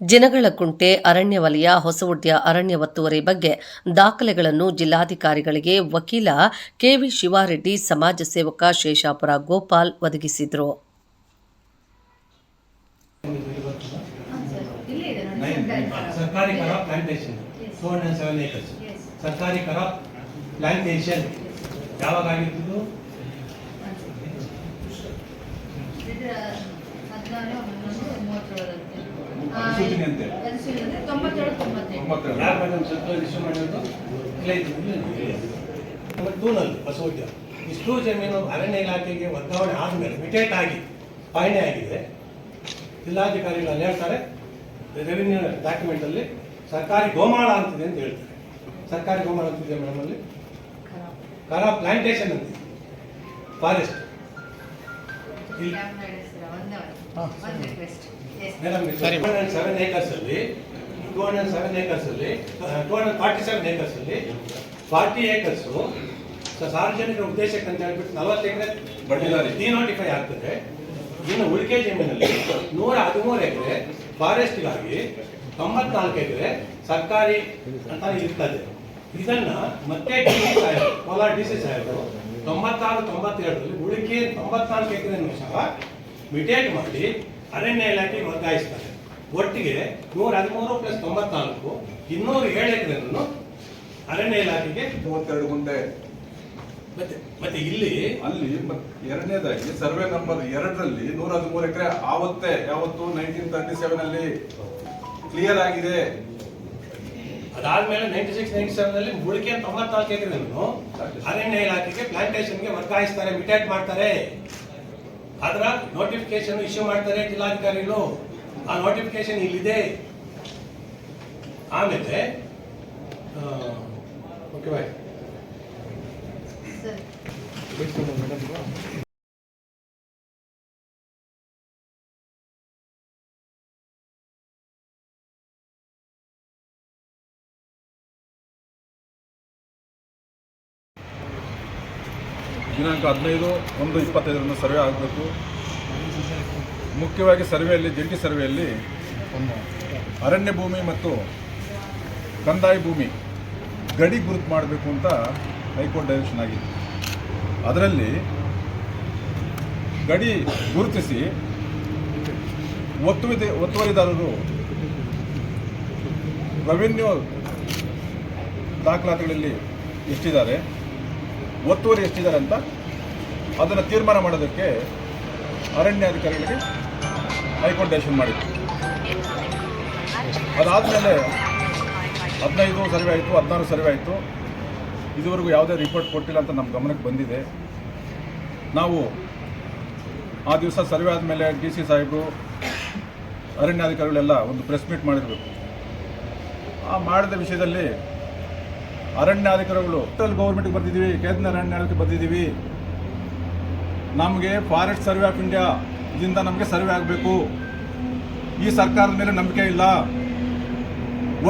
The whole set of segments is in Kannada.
ಜಿನಗಳಕುಂಟೆ ಅರಣ್ಯ ವಲಯ ಹೊಸವುಡ್ಯ ಅರಣ್ಯ ಒತ್ತುವರಿ ಬಗ್ಗೆ ದಾಖಲೆಗಳನ್ನು ಜಿಲ್ಲಾಧಿಕಾರಿಗಳಿಗೆ ವಕೀಲ ಕೆವಿ ಶಿವಾರೆಡ್ಡಿ ಸಮಾಜ ಸೇವಕ ಶೇಷಾಪುರ ಗೋಪಾಲ್ ಒದಗಿಸಿದರು. ಯಾವಾಗ ಅಧಿಸೂಚನೆ ಅಂತ ತೊಂಬತ್ತೇಳು. ತೊಂಬತ್ತೆಂಟು ತೊಂಬತ್ತೆರಡು. ಯಾರು ಮೇಡಮ್ ಸರ್ಕಾರ ಇಶ್ಯೂ ಮಾಡಿರೋದು? ಇಲ್ಲ ಇದು ಟೂನಲ್ಲಿ ಬಸವಡ್ಯ ಇಷ್ಟು ಜಮೀನು ಅರಣ್ಯ ಇಲಾಖೆಗೆ ವರ್ಗಾವಣೆ ಆದಮೇಲೆ ಮಿಟೇಟ್ ಆಗಿ ಪಾಲನೆ ಆಗಿದೆ. ಜಿಲ್ಲಾಧಿಕಾರಿಗಳು ಅಲ್ಲಿ ಹೇಳ್ತಾರೆ ರೆವಿನ್ಯೂ ಡಾಕ್ಯುಮೆಂಟಲ್ಲಿ ಸರ್ಕಾರಿ ಗೋಮಾಳ ಅಂತಿದೆ ಅಂತ ಹೇಳ್ತಾರೆ. ಸರ್ಕಾರಿ ಗೋಮಾಳ ಅಂತಿದೆ ಮೇಡಮ್ ಅಲ್ಲಿ? ಕರ ಪ್ಲಾಂಟೇಶನ್ ಅಂತಿದೆ ಫಾರೆಸ್ಟ್ ಸೆವೆನ್ ಏಕರ್ಸ್ ಅಲ್ಲಿ ಟೂ ಹಂಡ್ರೆಡ್ ಸೆವೆನ್ ಏಕರ್ಸ್ ಅಲ್ಲಿ two hundred forty seven acres ಅಲ್ಲಿ ಫಾರ್ಟಿ ಏಕರ್ಸು ಸಾರ್ವಜನಿಕ ಉದ್ದೇಶಕ್ಕೆ ಅಂತ ಹೇಳ್ಬಿಟ್ಟು ನಲವತ್ತು ಎಕರೆ ಬಡ್ಡಿದಾರಿ. ಡಿನೋಟಿಫೈ ಆಗ್ತದೆ. ಇನ್ನು ಉಳಿಕೆ ಜಮೀನಲ್ಲಿ ನೂರ ಹದಿಮೂರು ಎಕರೆ ಫಾರೆಸ್ಟ್ಗಾಗಿ ತೊಂಬತ್ನಾಲ್ಕು ಎಕರೆ ಸರ್ಕಾರಿ ಅಂತ ಇರ್ತದೆ. ಇದನ್ನ ಮತ್ತೆ ಡಿ ಸಿ ಸಾಹೇಬ್ ಕೋಲಾರ ಡಿ ಸಿ ಸಾಹೇಬರು ತೊಂಬತ್ತಾರು ತೊಂಬತ್ತೆರಡರಲ್ಲಿ ಉಳಿಕೆ ತೊಂಬತ್ನಾಲ್ಕು ಎಕರೆಯನ್ನು ಸಹ ಮಿಟೇಟ್ ಮಾಡಿ ಅರಣ್ಯ ಇಲಾಖೆಗೆ ವರ್ಗಾಯಿಸ್ತಾರೆ. ಒಟ್ಟಿಗೆ ನೂರ ಹದಿಮೂರು ಪ್ಲಸ್ ತೊಂಬತ್ನಾಲ್ಕು ಇನ್ನೂರು ಏಳು ಎಕರೆಯನ್ನು ಅರಣ್ಯ ಇಲಾಖೆಗೆ ಮೂವತ್ತೆರಡು ಗುಂಟೆ ಮತ್ತೆ ಮತ್ತೆ ಇಲ್ಲಿ ಅಲ್ಲಿ ಎರಡನೇದಾಗಿ ಸರ್ವೆ ನಂಬರ್ ಎರಡರಲ್ಲಿ ನೂರ ಹದಿಮೂರು ಎಕರೆ ಆವತ್ತೇ ಯಾವತ್ತು ನೈನ್ಟೀನ್ ತರ್ಟಿ ಸೆವೆನ್ ಅಲ್ಲಿ ಕ್ಲಿಯರ್ ಆಗಿದೆ. ಅದಾದ್ಮೇಲೆ ನೈಂಟಿ ಸಿಕ್ಸ್ ನೈಂಟಿ ಸೆವೆನ್ ಅಲ್ಲಿ ಮುಳಿಕೆ ತೊಂಬತ್ನಾಲ್ಕು ಎಕರೆಯನ್ನು ಅರಣ್ಯ ಇಲಾಖೆಗೆ ಪ್ಲಾಂಟೇಶನ್ಗೆ ವರ್ಗಾಯಿಸ್ತಾರೆ ಮಿಟೇಟ್ ಮಾಡ್ತಾರೆ. ಅದರ ನೋಟಿಫಿಕೇಶನ್ ಇಶ್ಯೂ ಮಾಡ್ತಾರೆ ಜಿಲ್ಲಾಧಿಕಾರಿಗಳು. ಆ ನೋಟಿಫಿಕೇಶನ್ ಇಲ್ಲಿದೆ. ಆಮೇಲೆ ಓಕೆ ಬಾಯ್ ದಿನಾಂಕ ಹದಿನೈದು, ಒಂದು ಇಪ್ಪತ್ತೈದರಿಂದ ಸರ್ವೆ ಆಗಬೇಕು. ಮುಖ್ಯವಾಗಿ ಸರ್ವೆಯಲ್ಲಿ, ಜಂಟಿ ಸರ್ವೆಯಲ್ಲಿ ಅರಣ್ಯ ಭೂಮಿ ಮತ್ತು ಕಂದಾಯ ಭೂಮಿ ಗಡಿ ಗುರುತು ಮಾಡಬೇಕು ಅಂತ ಹೈಕೋರ್ಟ್ ಡೈರೆಕ್ಷನ್ ಆಗಿದೆ ಅದರಲ್ಲಿ ಗಡಿ ಗುರುತಿಸಿ ಒತ್ತುವಿದೆ ಒತ್ತುವರಿದಾರರು ರೆವೆನ್ಯೂ ದಾಖಲಾತಿಗಳಲ್ಲಿ ಎಷ್ಟಿದ್ದಾರೆ? ಒತ್ತುವರಿ ಎಷ್ಟಿದ್ದಾರೆ ಅಂತ ಅದನ್ನು ತೀರ್ಮಾನ ಮಾಡೋದಕ್ಕೆ ಅರಣ್ಯಾಧಿಕಾರಿಗಳಿಗೆ ಹೈಕೋರ್ಟ್ ಡೆಸಿಷನ್ ಮಾಡಿತ್ತು. ಅದಾದಮೇಲೆ ಹದಿನೈದು ಸರ್ವೆ ಆಯಿತು, ಹದಿನಾರು ಸರ್ವೆ ಆಯಿತು. ಇದುವರೆಗೂ ಯಾವುದೇ ರಿಪೋರ್ಟ್ ಕೊಟ್ಟಿಲ್ಲ ಅಂತ ನಮ್ಮ ಗಮನಕ್ಕೆ ಬಂದಿದೆ. ನಾವು ಆ ದಿವಸ ಸರ್ವೆ ಆದಮೇಲೆ ಡಿ ಸಿ ಸಾಹೇಬರು, ಅರಣ್ಯಾಧಿಕಾರಿಗಳೆಲ್ಲ ಒಂದು ಪ್ರೆಸ್ ಮೀಟ್ ಮಾಡಿರಬೇಕು. ಆ ಮಾಡಿದ ವಿಷಯದಲ್ಲಿ ಅರಣ್ಯಾಧಿಕಾರಿಗಳು ಸೆಂಟ್ರಲ್ ಗೌರ್ಮೆಂಟ್ಗೆ ಬಂದಿದ್ದೀವಿ ಕೇಂದ್ರ ಅರಣ್ಯಾಧಿಕಾರಿ ಬಂದಿದ್ದೀವಿ ನಮಗೆ ಫಾರೆಸ್ಟ್ ಸರ್ವೆ ಆಫ್ ಇಂಡಿಯಾ ಇದರಿಂದ ನಮಗೆ ಸರ್ವೆ ಆಗಬೇಕು. ಈ ಸರ್ಕಾರದ ಮೇಲೆ ನಂಬಿಕೆ ಇಲ್ಲ.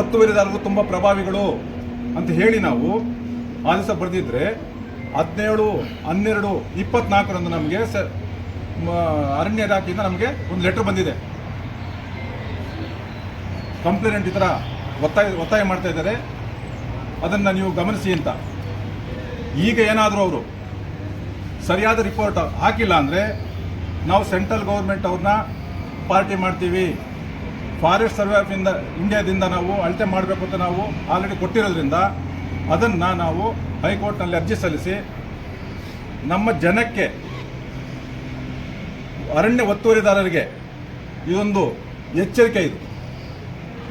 ಒತ್ತುವರಿದಾರರು ತುಂಬ ಪ್ರಭಾವಿಗಳು ಅಂತ ಹೇಳಿ ನಾವು ಆದೇಶ ಬರೆದಿದ್ರೆ ಹದಿನೇಳು, ಹನ್ನೆರಡು, ಇಪ್ಪತ್ನಾಲ್ಕರಂದು ನಮಗೆ ಸ ಅರಣ್ಯ ಇಲಾಖೆಯಿಂದ ನಮಗೆ ಒಂದು ಲೆಟರ್ ಬಂದಿದೆ. ಕಂಪ್ಲೇಂಟ್ ಈ ಥರ ಒತ್ತಾಯ ಒತ್ತಾಯ ಮಾಡ್ತಾ ಇದ್ದಾರೆ. ಅದನ್ನು ನೀವು ಗಮನಿಸಿ ಅಂತ. ಈಗ ಏನಾದರೂ ಅವರು ಸರಿಯಾದ ರಿಪೋರ್ಟ್ ಹಾಕಿಲ್ಲ ಅಂದರೆ ನಾವು ಸೆಂಟ್ರಲ್ ಗೌರ್ಮೆಂಟ್ ಅವ್ರನ್ನ ಪಾರ್ಟಿ ಮಾಡ್ತೀವಿ. ಫಾರೆಸ್ಟ್ ಸರ್ವೆ ಆಫ್ ಇಂದ ಇಂಡಿಯಾದಿಂದ ನಾವು ಅಳತೆ ಮಾಡಬೇಕು ಅಂತ ನಾವು ಆಲ್ರೆಡಿ ಕೊಟ್ಟಿರೋದ್ರಿಂದ ಅದನ್ನು ನಾವು ಹೈಕೋರ್ಟ್ನಲ್ಲಿ ಅರ್ಜಿ ಸಲ್ಲಿಸಿ ನಮ್ಮ ಜನಕ್ಕೆ ಅರಣ್ಯ ಒತ್ತುವರಿದಾರರಿಗೆ ಇದೊಂದು ಎಚ್ಚರಿಕೆ ಇದು.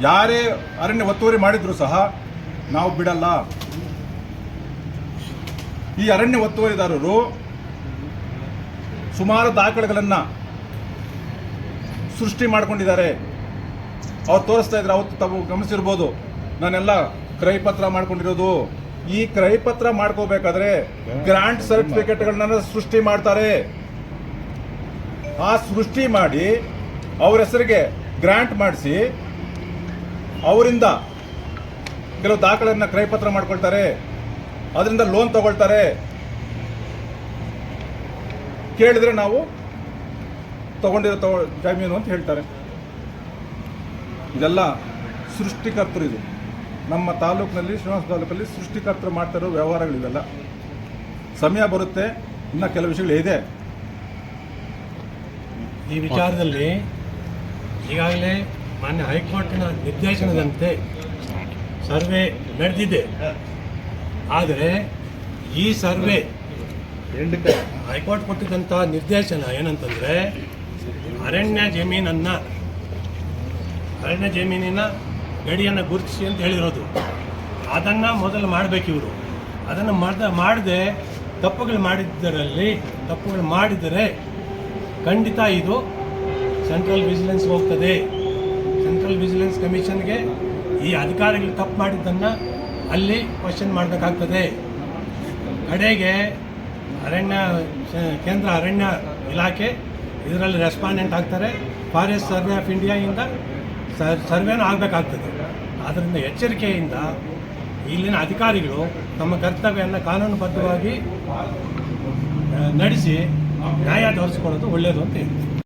ಯಾರೇ ಅರಣ್ಯ ಒತ್ತುವರಿ ಮಾಡಿದರೂ ಸಹ ನಾವು ಬಿಡಲ್ಲ. ಈ ಅರಣ್ಯ ಒತ್ತುವರಿದಾರರು ಸುಮಾರು ದಾಖಲೆಗಳನ್ನು ಸೃಷ್ಟಿ ಮಾಡಿಕೊಂಡಿದ್ದಾರೆ. ಅವ್ರು ತೋರಿಸ್ತಾ ಇದ್ರೆ ಅವತ್ತು ತಾವು ಗಮನಿಸಿರ್ಬೋದು. ನಾನೆಲ್ಲ ಕ್ರಯಪತ್ರ ಮಾಡ್ಕೊಂಡಿರೋದು. ಈ ಕ್ರಯಪತ್ರ ಮಾಡ್ಕೋಬೇಕಾದ್ರೆ ಗ್ರಾಂಟ್ ಸರ್ಟಿಫಿಕೇಟ್ಗಳನ್ನ ಸೃಷ್ಟಿ ಮಾಡ್ತಾರೆ. ಆ ಸೃಷ್ಟಿ ಮಾಡಿ ಅವ್ರ ಹೆಸರಿಗೆ ಗ್ರಾಂಟ್ ಮಾಡಿಸಿ ಅವರಿಂದ ಕೆಲವು ದಾಖಲೆಯನ್ನು ಕ್ರಯಪತ್ರ ಮಾಡ್ಕೊಳ್ತಾರೆ, ಅದರಿಂದ ಲೋನ್ ತಗೊಳ್ತಾರೆ. ಕೇಳಿದ್ರೆ ನಾವು ತಗೊಂಡಿರೋ ತಗೊ ಜಮೀನು ಅಂತ ಹೇಳ್ತಾರೆ. ಇದೆಲ್ಲ ಸೃಷ್ಟಿಕರ್ತರು ಇದು. ನಮ್ಮ ತಾಲೂಕಿನಲ್ಲಿ ಶ್ರೀನಿವಾಸ ತಾಲೂಕಲ್ಲಿ ಸೃಷ್ಟಿಕರ್ತರು ಮಾಡ್ತಿರೋ ವ್ಯವಹಾರಗಳಿವೆಲ್ಲ. ಸಮಯ ಬರುತ್ತೆ, ಇನ್ನು ಕೆಲವು ವಿಷಯಗಳು ಇದೆ. ಈ ವಿಚಾರದಲ್ಲಿ ಈಗಾಗಲೇ ಮಾನ್ಯ ಹೈಕೋರ್ಟಿನ ನಿರ್ದೇಶನದಂತೆ ಸರ್ವೆ ನಡೆದಿದೆ. ಆದರೆ ಈ ಸರ್ವೆ ಹೈಕೋರ್ಟ್ ಕೊಟ್ಟಿದ್ದಂಥ ನಿರ್ದೇಶನ ಏನಂತಂದರೆ ಅರಣ್ಯ ಜಮೀನನ್ನು ಅರಣ್ಯ ಜಮೀನಿನ ಗಡಿಯನ್ನು ಗುರುತಿಸಿ ಅಂತ ಹೇಳಿರೋದು. ಅದನ್ನು ಮೊದಲು ಮಾಡಬೇಕು ಇವರು. ಅದನ್ನು ಮಾಡ್ದ ಮಾಡದೆ ತಪ್ಪುಗಳು ಮಾಡಿದ್ದರಲ್ಲಿ ತಪ್ಪುಗಳು ಮಾಡಿದರೆ ಖಂಡಿತ ಇದು ಸೆಂಟ್ರಲ್ ವಿಜಿಲೆನ್ಸ್ ಹೋಗ್ತದೆ. ಸೆಂಟ್ರಲ್ ವಿಜಿಲೆನ್ಸ್ ಕಮಿಷನ್ಗೆ ಈ ಅಧಿಕಾರಿಗಳು ತಪ್ಪು ಮಾಡಿದ್ದನ್ನು ಅಲ್ಲಿ ಕ್ವಶನ್ ಮಾಡಬೇಕಾಗ್ತದೆ. ಕಡೆಗೆ ಅರಣ್ಯ, ಕೇಂದ್ರ ಅರಣ್ಯ ಇಲಾಖೆ ಇದರಲ್ಲಿ ರೆಸ್ಪಾಂಡೆಂಟ್ ಆಗ್ತಾರೆ. ಫಾರೆಸ್ಟ್ ಸರ್ವೆ ಆಫ್ ಇಂಡಿಯಾಯಿಂದ ಸರ್ ಸರ್ವೇನೂ ಆಗಬೇಕಾಗ್ತದೆ. ಅದರಿಂದ ಎಚ್ಚರಿಕೆಯಿಂದ ಇಲ್ಲಿನ ಅಧಿಕಾರಿಗಳು ತಮ್ಮ ಕರ್ತವ್ಯವನ್ನು ಕಾನೂನುಬದ್ಧವಾಗಿ ನಡೆಸಿ ನ್ಯಾಯ ದೊರಕಿಸ್ಕೊಳ್ಳೋದು ಒಳ್ಳೆಯದು ಅಂತ ಹೇಳ್ತೀನಿ.